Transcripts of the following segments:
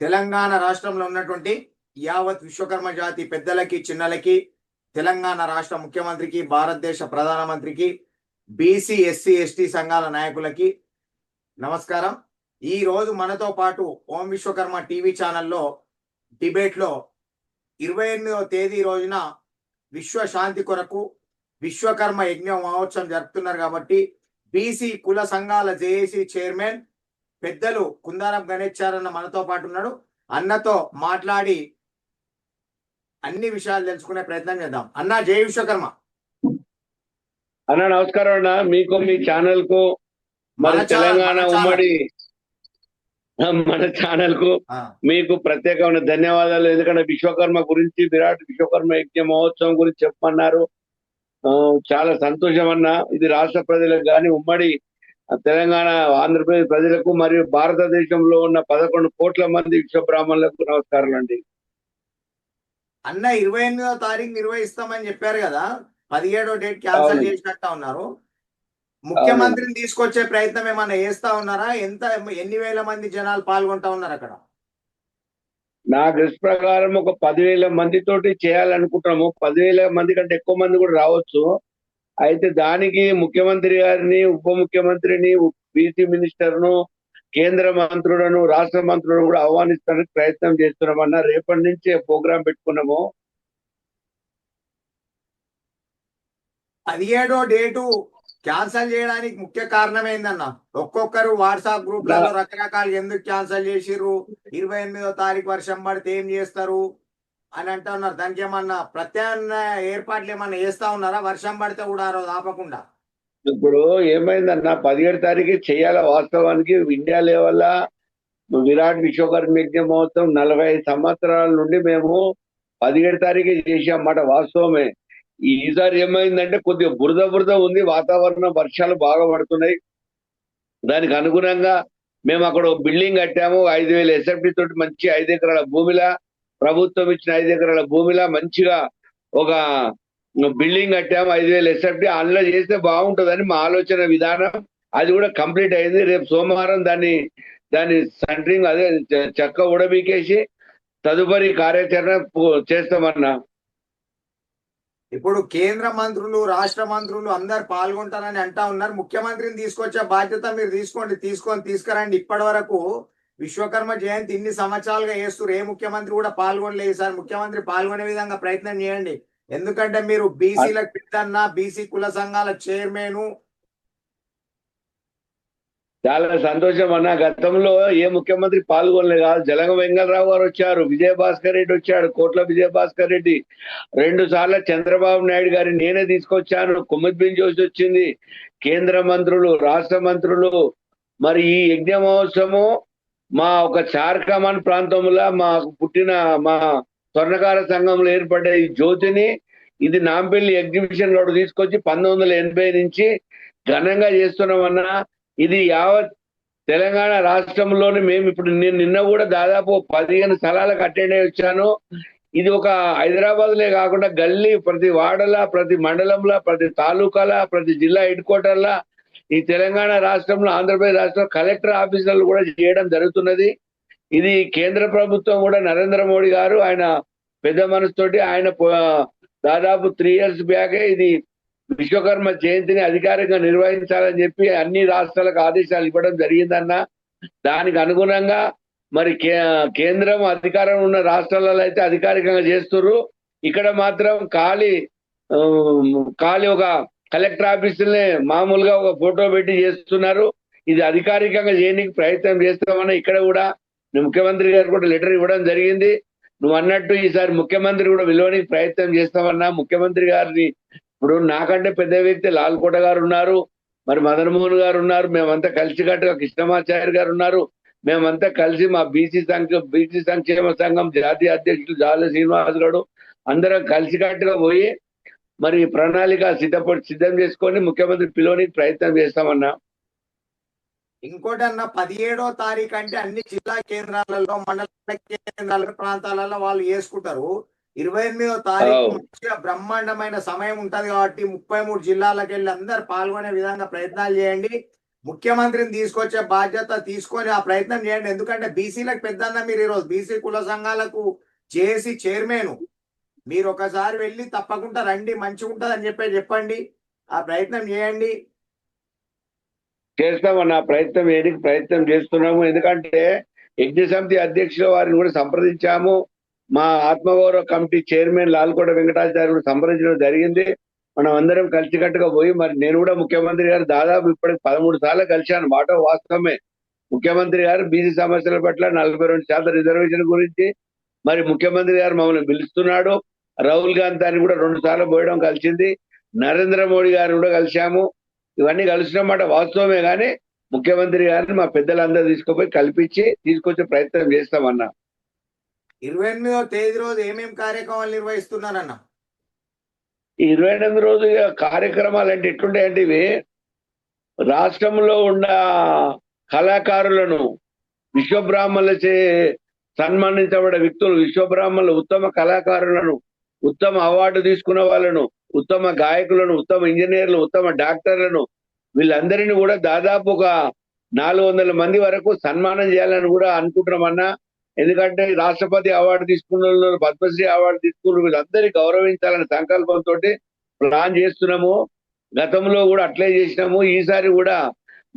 తెలంగాణ రాష్ట్రంలో ఉన్నటువంటి యావత్ విశ్వకర్మ జాతి పెద్దలకి చిన్నలకి తెలంగాణ రాష్ట్ర ముఖ్యమంత్రికి భారతదేశ ప్రధానమంత్రికి బీసీ ఎస్సీ ఎస్టీ సంఘాల నాయకులకి నమస్కారం. ఈ రోజు మనతో పాటు ఓం విశ్వకర్మ టీవీ ఛానల్లో డిబేట్లో ఇరవై ఎనిమిదవ తేదీ రోజున విశ్వ శాంతి కొరకు విశ్వకర్మ యజ్ఞ మహోత్సవం జరుపుతున్నారు కాబట్టి బీసీ కుల సంఘాల జేఏసీ చైర్మన్ పెద్దలు కుందారం గణేష్ అన్న మనతో పాటు ఉన్నాడు. అన్నతో మాట్లాడి అన్ని విషయాలు తెలుసుకునే ప్రయత్నం చేద్దాం. అన్న జై విశ్వకర్మ. అన్న నమస్కారం అన్న. మీకు మీ ఛానల్కు మన తెలంగాణ. ఉమ్మడి మన ఛానల్కు మీకు ప్రత్యేకమైన ధన్యవాదాలు. ఎందుకంటే విశ్వకర్మ గురించి విరాట్ విశ్వకర్మ యజ్ఞ మహోత్సవం గురించి చెప్పమన్నారు. చాలా సంతోషం అన్న. ఇది రాష్ట్ర ప్రజలకు కానీ ఉమ్మడి తెలంగాణ ఆంధ్రప్రదేశ్ ప్రజలకు మరియు భారతదేశంలో ఉన్న పదకొండు కోట్ల మంది విశ్వ బ్రాహ్మణులకు నమస్కారాలు అండి అన్న ఇరవై ఎనిమిదో తారీఖు నిర్వహిస్తామని చెప్పారు కదా పదిహేడో డేట్ క్యాన్సిల్. చేసినట్టు ఉన్నారు. ముఖ్యమంత్రిని తీసుకొచ్చే ప్రయత్నం ఏమన్నా చేస్తా ఉన్నారా? ఎంత ఎన్ని వేల మంది జనాలు పాల్గొంటా ఉన్నారు అక్కడ? నా దృష్టి ప్రకారం ఒక పదివేల మంది తోటి చేయాలనుకుంటున్నాము. పదివేల మంది కంటే ఎక్కువ మంది కూడా రావచ్చు. అయితే దానికి ముఖ్యమంత్రి గారిని ఉప ముఖ్యమంత్రిని బీసీ మినిస్టర్ను కేంద్ర మంత్రులను రాష్ట్ర మంత్రులను కూడా ఆహ్వానిస్తానికి ప్రయత్నం చేస్తున్నామన్న రేపటి నుంచి ప్రోగ్రాం పెట్టుకున్నాము. పదిహేడో డేటు క్యాన్సిల్ చేయడానికి ముఖ్య కారణం ఏందన్న ఒక్కొక్కరు వాట్సాప్ గ్రూప్లలో రకరకాలు ఎందుకు క్యాన్సిల్ చేసిర్రు? ఇరవై ఎనిమిదో తారీఖు వర్షం పడితే ఏం చేస్తారు? అని అంటా ఉన్నారు. దానికి ఏమన్నా ప్రత్యామ్నాయ ఏర్పాట్లు ఏమన్నా చేస్తా ఉన్నారా? వర్షం పడితే కూడా ఆ రోజు ఆపకుండా. ఇప్పుడు ఏమైందన్న? పదిహేడు తారీఖు చేయాలి వాస్తవానికి? ఇండియా లెవెల్ విరాట్ విశ్వకర్మ యజ్ఞ మహోత్సవం నలభై ఐదు సంవత్సరాల నుండి మేము పదిహేడు తారీఖు చేసామన్నమాట వాస్తవమే. ఈసారి ఏమైందంటే కొద్దిగా బురద బురద ఉంది. వాతావరణం వర్షాలు బాగా పడుతున్నాయి. దానికి అనుగుణంగా మేము అక్కడ ఒక బిల్డింగ్ కట్టాము. ఐదు వేల ఎస్ఎఫ్టీ తోటి మంచి ఐదు ఎకరాల భూమిలా ప్రభుత్వం ఇచ్చిన ఐదు ఎకరాల భూమిలా మంచిగా ఒక బిల్డింగ్ కట్టాము ఐదు వేల ఎస్ఎఫ్టీ అందులో చేస్తే బాగుంటుందని మా ఆలోచన విధానం. అది కూడా కంప్లీట్ అయింది. రేపు సోమవారం దాన్ని దాన్ని సెంటరింగ్ అదే చెక్క ఉడబీకేసి తదుపరి కార్యాచరణ చేస్తామన్నా. ఇప్పుడు కేంద్ర మంత్రులు రాష్ట్ర మంత్రులు అందరు పాల్గొంటారని అంటా ఉన్నారు. ముఖ్యమంత్రిని తీసుకొచ్చే బాధ్యత మీరు తీసుకోండి తీసుకొని తీసుకురండి. ఇప్పటి వరకు విశ్వకర్మ జయంతి ఇన్ని సంవత్సరాలుగా చేస్తారు ఏ ముఖ్యమంత్రి కూడా పాల్గొనలేదు సార్ ముఖ్యమంత్రి పాల్గొనే విధంగా ప్రయత్నం చేయండి. ఎందుకంటే మీరు బీసీలకు పెద్దన్న బీసీ కుల సంఘాల చైర్మన్ చాలా సంతోషం అన్న. గతంలో ఏ ముఖ్యమంత్రి పాల్గొనలేదు కాదు. జలగ వెంగళరావు గారు వచ్చారు. విజయ భాస్కర్ రెడ్డి వచ్చాడు. కోట్ల విజయ భాస్కర్ రెడ్డి. రెండు సార్లు చంద్రబాబు నాయుడు గారి నేనే తీసుకొచ్చాను. కుమ్మద్బిన్ జోషి వచ్చింది. కేంద్ర మంత్రులు రాష్ట్ర మంత్రులు. మరి ఈ యజ్ఞ మహోత్సవం మా ఒక చార్కమాన్ ప్రాంతంలో మాకు పుట్టిన మా స్వర్ణకార సంఘంలో ఏర్పడ్డ ఈ జ్యోతిని ఇది నాంపల్లి ఎగ్జిబిషన్ రోడ్ తీసుకొచ్చి పంతొమ్మిది వందల ఎనభై నుంచి ఘనంగా చేస్తున్నామన్నా. ఇది యావత్ తెలంగాణ రాష్ట్రంలోని మేము ఇప్పుడు నేను నిన్న కూడా దాదాపు పదిహేను స్థలాలకు అటెండ్ అయ్యి వచ్చాను. ఇది ఒక హైదరాబాద్ లే కాకుండా గల్లీ ప్రతి వాడల ప్రతి మండలంలో ప్రతి తాలూకాల ప్రతి జిల్లా హెడ్ క్వార్టర్లా ఈ తెలంగాణ రాష్ట్రంలో ఆంధ్రప్రదేశ్ రాష్ట్రం కలెక్టర్ ఆఫీసులు కూడా చేయడం జరుగుతున్నది. ఇది కేంద్ర ప్రభుత్వం కూడా నరేంద్ర మోడీ గారు ఆయన పెద్ద మనసుతోటి ఆయన దాదాపు త్రీ ఇయర్స్ బ్యాకే ఇది విశ్వకర్మ జయంతిని అధికారికంగా నిర్వహించాలని చెప్పి అన్ని రాష్ట్రాలకు ఆదేశాలు ఇవ్వడం జరిగిందన్న. దానికి అనుగుణంగా మరి కేంద్రం అధికారం ఉన్న రాష్ట్రాలలో అయితే అధికారికంగా చేస్తున్నారు ఇక్కడ మాత్రం ఖాళీ ఖాళీ ఒక కలెక్టర్ ఆఫీసులనే మామూలుగా ఒక ఫోటో పెట్టి చేస్తున్నారు. ఇది అధికారికంగా చేయడానికి ప్రయత్నం చేస్తామని ఇక్కడ కూడా ముఖ్యమంత్రి గారు కూడా లెటర్ ఇవ్వడం జరిగింది. నువ్వు అన్నట్టు ఈసారి ముఖ్యమంత్రి కూడా విలువనికి ప్రయత్నం చేస్తామన్నా ముఖ్యమంత్రి గారిని ఇప్పుడు నాకంటే పెద్ద వ్యక్తి లాల్కోట గారు ఉన్నారు మరి మదన్ మోహన్ గారు ఉన్నారు మేమంతా కలిసికట్టుగా కృష్ణమాచార్య గారు ఉన్నారు. మేమంతా కలిసి మా బీసీ సంఘ బీసీ సంక్షేమ సంఘం జాతీయ అధ్యక్షులు జాల శ్రీనివాస్ గారు అందరం కలిసికట్టుగా పోయి మరి ప్రణాళిక సిద్ధపడి సిద్ధం చేసుకొని ముఖ్యమంత్రి పిలువనికి ప్రయత్నం చేస్తామన్నా? ఇంకోటి అన్న పదిహేడో తారీఖు అంటే అన్ని జిల్లా కేంద్రాలలో మండల కేంద్రాల ప్రాంతాలలో వాళ్ళు చేసుకుంటారు. ఇరవై ఎనిమిదో తారీఖు. మంచిగా బ్రహ్మాండమైన సమయం ఉంటది కాబట్టి ముప్పై మూడు జిల్లాలకు వెళ్ళి అందరు పాల్గొనే విధంగా ప్రయత్నాలు చేయండి. ముఖ్యమంత్రిని తీసుకొచ్చే బాధ్యత తీసుకొని ఆ ప్రయత్నం చేయండి. ఎందుకంటే బీసీలకు పెద్దన్న మీరు ఈరోజు బీసీ కుల సంఘాలకు చేసి చైర్మన్ మీరు ఒకసారి వెళ్ళి తప్పకుండా రండి మంచిగా ఉంటుంది అని చెప్పి చెప్పండి. ఆ ప్రయత్నం చేయండి. చేస్తామన్న ప్రయత్నం ఏది ప్రయత్నం చేస్తున్నాము. ఎందుకంటే యజ్ఞ సమితి అధ్యక్షుల వారిని కూడా సంప్రదించాము. మా ఆత్మగౌరవ కమిటీ చైర్మన్ లాల్కోట వెంకటాచార్య సంప్రదించడం జరిగింది. మనం అందరం కలిసికట్టుగా పోయి మరి నేను కూడా ముఖ్యమంత్రి గారు దాదాపు ఇప్పటికి పదమూడు సార్లు కలిశాను. మాట వాస్తవమే. ముఖ్యమంత్రి గారు బీసీ సమస్యల పట్ల నలభై రెండు శాతం రిజర్వేషన్ గురించి మరి ముఖ్యమంత్రి గారు మమ్మల్ని పిలుస్తున్నాడు. రాహుల్ గాంధీ దాన్ని కూడా రెండు సార్లు పోయడం కలిసింది. నరేంద్ర మోడీ గారు కూడా కలిశాము. ఇవన్నీ కలిసినమాట వాస్తవమే కానీ ముఖ్యమంత్రి గారిని మా పెద్దలందరూ తీసుకుపోయి కల్పించి తీసుకొచ్చే ప్రయత్నం చేస్తామన్నా. ఇరవై ఎనిమిదో తేదీ రోజు ఏమేం కార్యక్రమాలు నిర్వహిస్తున్నారన్న? ఈ ఇరవై ఎనిమిది రోజు కార్యక్రమాలు అంటే ఎట్లుంటాయంటే ఇవి. రాష్ట్రంలో ఉన్న కళాకారులను విశ్వబ్రాహ్మణులచే సన్మానించబడే వ్యక్తులు విశ్వబ్రాహ్మణులు ఉత్తమ కళాకారులను ఉత్తమ అవార్డు తీసుకున్న వాళ్ళను ఉత్తమ గాయకులను ఉత్తమ ఇంజనీర్లు ఉత్తమ డాక్టర్లను వీళ్ళందరినీ కూడా దాదాపు ఒక నాలుగు వందల మంది వరకు సన్మానం చేయాలని కూడా అనుకుంటున్నామన్నా ఎందుకంటే రాష్ట్రపతి అవార్డు తీసుకున్న వాళ్ళు పద్మశ్రీ అవార్డు తీసుకున్న వీళ్ళందరినీ గౌరవించాలనే సంకల్పంతో ప్లాన్ చేస్తున్నాము. గతంలో కూడా అట్లే చేసినాము. ఈసారి కూడా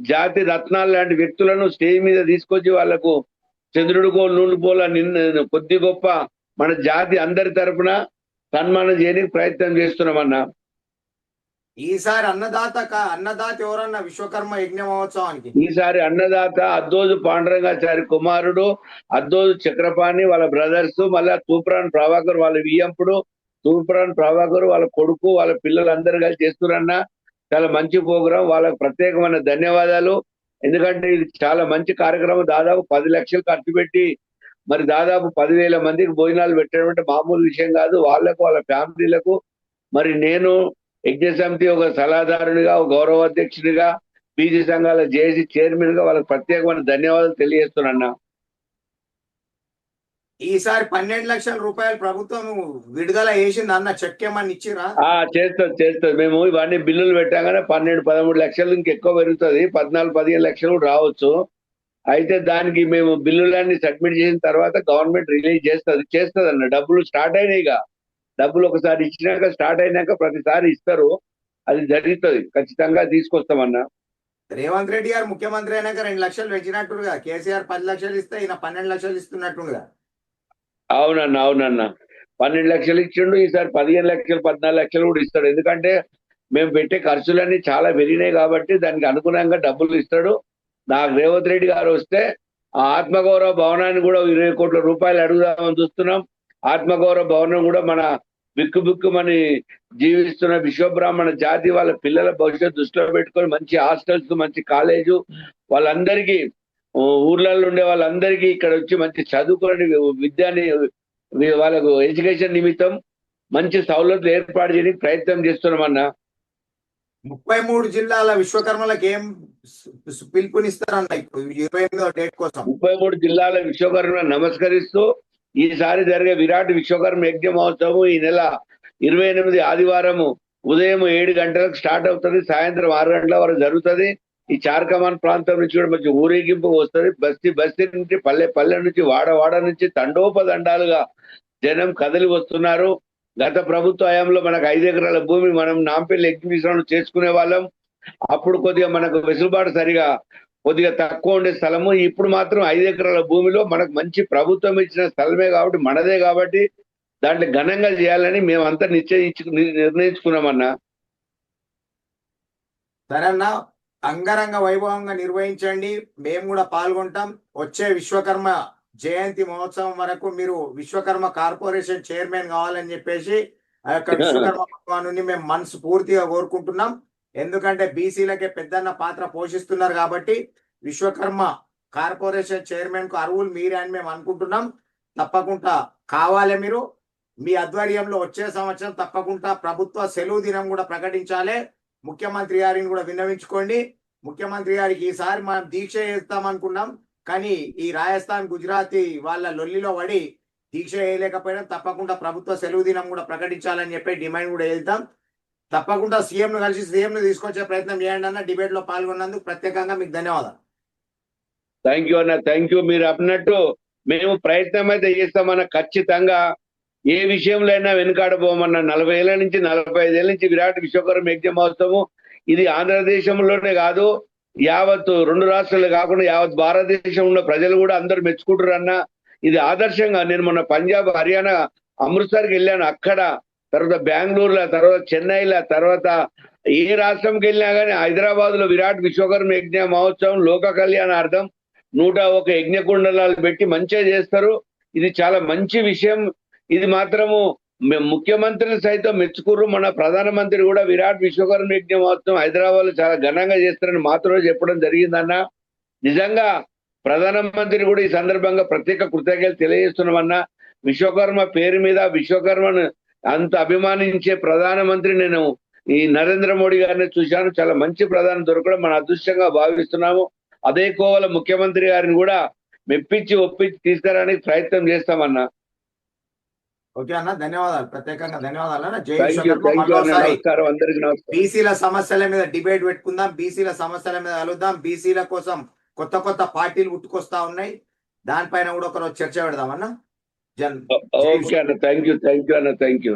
జాతి రత్నాలు లాంటి వ్యక్తులను స్టేజ్ మీద తీసుకొచ్చి వాళ్ళకు చంద్రుడికో నూనెపోల నిన్న కొద్ది గొప్ప మన జాతి అందరి తరపున సన్మానం చేయడానికి ప్రయత్నం చేస్తున్నామన్నా. ఈసారి అన్నదాత అన్నదాత ఎవరన్నా విశ్వకర్మ యజ్ఞ మహోత్సవానికి ఈసారి అన్నదాత అద్దోజు పాండురంగాచారి కుమారుడు అద్దోజు చక్రపాణి వాళ్ళ బ్రదర్స్ మళ్ళా తూప్రాన్ ప్రభాకర్ వాళ్ళ వియ్యంపుడు తూప్రాన్ ప్రభాకర్ వాళ్ళ కొడుకు వాళ్ళ పిల్లలందరూ కలిసి చేస్తురన్న చాలా మంచి ప్రోగ్రాం వాళ్ళకి ప్రత్యేకమైన ధన్యవాదాలు. ఎందుకంటే ఇది చాలా మంచి కార్యక్రమం దాదాపు పది లక్షలు ఖర్చు పెట్టి మరి దాదాపు పదివేల మందికి భోజనాలు పెట్టడం మామూలు విషయం కాదు. వాళ్ళకు వాళ్ళ ఫ్యామిలీలకు మరి నేను యజ్ఞ సమితి ఒక సలహాదారునిగా ఒక గౌరవ అధ్యక్షునిగా బీసీ సంఘాల జేసీ చైర్మన్గా వాళ్ళకి ప్రత్యేకమైన ధన్యవాదాలు తెలియజేస్తున్నా ఈసారి పన్నెండు లక్షల రూపాయలు ప్రభుత్వం విడుదల చేసింది అన్న చెక్ ఏమన్నా ఇచ్చిరా? ఆ చేస్తుంది చేస్తుంది. మేము ఇవన్నీ బిల్లులు పెట్టాగానే పన్నెండు పదమూడు లక్షలు ఇంకెక్కువ పెరుగుతుంది. పద్నాలుగు పదిహేను లక్షలు కూడా రావచ్చు. అయితే దానికి మేము బిల్లులన్నీ సబ్మిట్ చేసిన తర్వాత గవర్నమెంట్ రిలీజ్ చేస్తుంది చేస్తుంది అన్న డబ్బులు స్టార్ట్ అయినాయిగా డబ్బులు ఒకసారి ఇచ్చినాక స్టార్ట్ అయినాక ప్రతిసారి ఇస్తారు. అది జరుగుతుంది. ఖచ్చితంగా తీసుకొస్తామన్నా. రేవంత్ రెడ్డి గారు ముఖ్యమంత్రి అయినాక రెండు లక్షలు పెంచినట్టుగా కేసీఆర్ పది లక్షలు ఇస్తే ఈయన పన్నెండు లక్షలు ఇస్తున్నట్టుగా అవునన్న అవునన్న. పన్నెండు లక్షలు ఇచ్చిండు ఈసారి పదిహేను లక్షలు పద్నాలుగు లక్షలు కూడా ఇస్తాడు. ఎందుకంటే మేము పెట్టే ఖర్చులన్నీ చాలా పెరిగినాయి కాబట్టి దానికి అనుగుణంగా డబ్బులు ఇస్తాడు. నాకు రేవంత్ రెడ్డి గారు వస్తే ఆ ఆత్మగౌరవ భవనాన్ని కూడా ఇరవై కోట్ల రూపాయలు అడుగుదామని చూస్తున్నాం. ఆత్మగౌరవ భవనం కూడా మన బిక్కు బిక్కుమని జీవిస్తున్న విశ్వబ్రాహ్మణ జాతి వాళ్ళ పిల్లల భవిష్యత్తు దృష్టిలో పెట్టుకొని మంచి హాస్టల్స్ మంచి కాలేజు వాళ్ళందరికీ ఊర్లలో ఉండే వాళ్ళందరికీ ఇక్కడ వచ్చి మంచి చదువుకొని విద్యాని వాళ్ళకు ఎడ్యుకేషన్ నిమిత్తం మంచి సౌలభ్యం ఏర్పాటు చేయడానికి ప్రయత్నం చేస్తున్నామన్నా ముప్పై మూడు జిల్లాల విశ్వకర్మలకు ఏం పిలుపునిస్తారన్న ఇప్పుడు ఇరవై ఎనిమిదో డేట్ కోసం. ముప్పై మూడు జిల్లాల విశ్వకర్మ నమస్కరిస్తూ ఈసారి జరిగే విరాట్ విశ్వకర్మ యజ్ఞ మహోత్సవం ఈ నెల ఇరవై ఎనిమిది ఆదివారము ఉదయం ఏడు గంటలకు స్టార్ట్ అవుతుంది. సాయంత్రం ఆరు గంటల వరకు జరుగుతుంది. ఈ చార్కమాన్ ప్రాంతం నుంచి కూడా మంచి ఊరేగింపు వస్తుంది. బస్తీ బస్తీ నుంచి పల్లె పల్లె నుంచి వాడ వాడ నుంచి తండోపదండాలుగా జనం కదిలి వస్తున్నారు. గత ప్రభుత్వ హయాంలో మనకు ఐదు ఎకరాల భూమి మనం నాంపల్లి ఎగ్జిబిషన్ చేసుకునే వాళ్ళం. అప్పుడు కొద్దిగా మనకు వెసులుబాటు సరిగా కొద్దిగా తక్కువ ఉండే స్థలము. ఇప్పుడు మాత్రం ఐదు ఎకరాల భూమిలో మనకు మంచి ప్రభుత్వం ఇచ్చిన స్థలమే కాబట్టి మనదే కాబట్టి దాంట్లో ఘనంగా చేయాలని మేమంతా నిశ్చయించు నిర్ణయించుకున్నామన్నా. సరేనా? అంగరంగ వైభవంగా నిర్వహించండి. మేము కూడా పాల్గొంటాం. వచ్చే విశ్వకర్మ జయంతి మహోత్సవం వరకు మీరు విశ్వకర్మ కార్పొరేషన్ చైర్మన్ కావాలని చెప్పేసి ఆ యొక్క విశ్వకర్మ భగవాను మేము మనసు పూర్తిగా కోరుకుంటున్నాం. ఎందుకంటే బీసీలకే పెద్దన్న పాత్ర పోషిస్తున్నారు కాబట్టి విశ్వకర్మ కార్పొరేషన్ చైర్మన్కు అరువులు మీరే అని మేము అనుకుంటున్నాం. తప్పకుండా కావాలి మీరు. మీ ఆధ్వర్యంలో వచ్చే సంవత్సరం తప్పకుండా ప్రభుత్వ సెలవు దినం కూడా ప్రకటించాలి. ముఖ్యమంత్రి గారిని కూడా విన్నవించుకోండి. ముఖ్యమంత్రి గారికి ఈసారి మనం దీక్ష చేస్తాం అనుకున్నాం కానీ ఈ రాజస్థాన్ గుజరాతీ వాళ్ళ లొల్లిలో పడి దీక్ష వేయలేకపోయినా తప్పకుండా ప్రభుత్వ సెలవు దినం కూడా ప్రకటించాలని చెప్పి డిమాండ్ కూడా వెళ్తాం తప్పకుండా సీఎం ను కలిసి సీఎం ను తీసుకొచ్చే ప్రయత్నం చేయండి అన్న డిబేట్లో పాల్గొన్నందుకు ప్రత్యేకంగా మీకు ధన్యవాదాలు. థ్యాంక్ యూ అన్న థ్యాంక్ యూ మీరు అన్నట్టు మేము ప్రయత్నం అయితే చేస్తామన్న ఖచ్చితంగా ఏ విషయంలో అయినా వెనుకాడబోమన్న నలభై ఏళ్ళ నుంచి నలభై ఐదేళ్ళ నుంచి విరాట్ విశ్వకర్మ యజ్ఞ మహోత్సవం ఇది ఆంధ్రదేశంలోనే కాదు యావత్ రెండు రాష్ట్రాలు కాకుండా యావత్ భారతదేశం ఉన్న ప్రజలు కూడా అందరూ మెచ్చుకుంటారు అన్న ఇది ఆదర్శంగా నేను మొన్న పంజాబ్ హర్యానా అమృత్సర్కి వెళ్ళాను. అక్కడ తర్వాత బెంగళూరులో తర్వాత చెన్నైలో తర్వాత ఏ రాష్ట్రంకి వెళ్ళినా కానీ హైదరాబాద్లో విరాట్ విశ్వకర్మ యజ్ఞ మహోత్సవం లోక కళ్యాణార్థం నూట ఒక యజ్ఞ కుండలాలు పెట్టి మంచిగా చేస్తారు. ఇది చాలా మంచి విషయం. ఇది మాత్రము ముఖ్యమంత్రిని సైతం మెచ్చుకుర్రు. మన ప్రధానమంత్రి కూడా విరాట్ విశ్వకర్మ యజ్ఞ మహోత్సవం హైదరాబాద్లో చాలా ఘనంగా చేస్తారని మాత్రమే చెప్పడం జరిగిందన్న. నిజంగా ప్రధానమంత్రి కూడా ఈ సందర్భంగా ప్రత్యేక కృతజ్ఞతలు తెలియజేస్తున్నామన్నా. విశ్వకర్మ పేరు మీద విశ్వకర్మను అంత అభిమానించే ప్రధానమంత్రి నేను ఈ నరేంద్ర మోడీ గారిని చూశాను. చాలా మంచి ప్రధాని దొరకడం మన అదృష్టంగా భావిస్తున్నాము. అదే కోవల ముఖ్యమంత్రి గారిని కూడా మెప్పించి ఒప్పించి తీసుకురావడానికి ప్రయత్నం చేస్తామన్నా. ఓకే అన్న ధన్యవాదాలు. ప్రత్యేకంగా ధన్యవాదాలు అన్న. జై బీసీల సమస్యల మీద డిబేట్ పెట్టుకుందాం బీసీల సమస్యల మీద కలుద్దాం బీసీల కోసం కొత్త కొత్త పార్టీలు పుట్టుకొస్తా ఉన్నాయి. దానిపైన కూడా ఒకరోజు చర్చ పెడదాం అన్న. జన్ ఓకే అన్న. థ్యాంక్ యూ థ్యాంక్ యూ అన్న. Thank you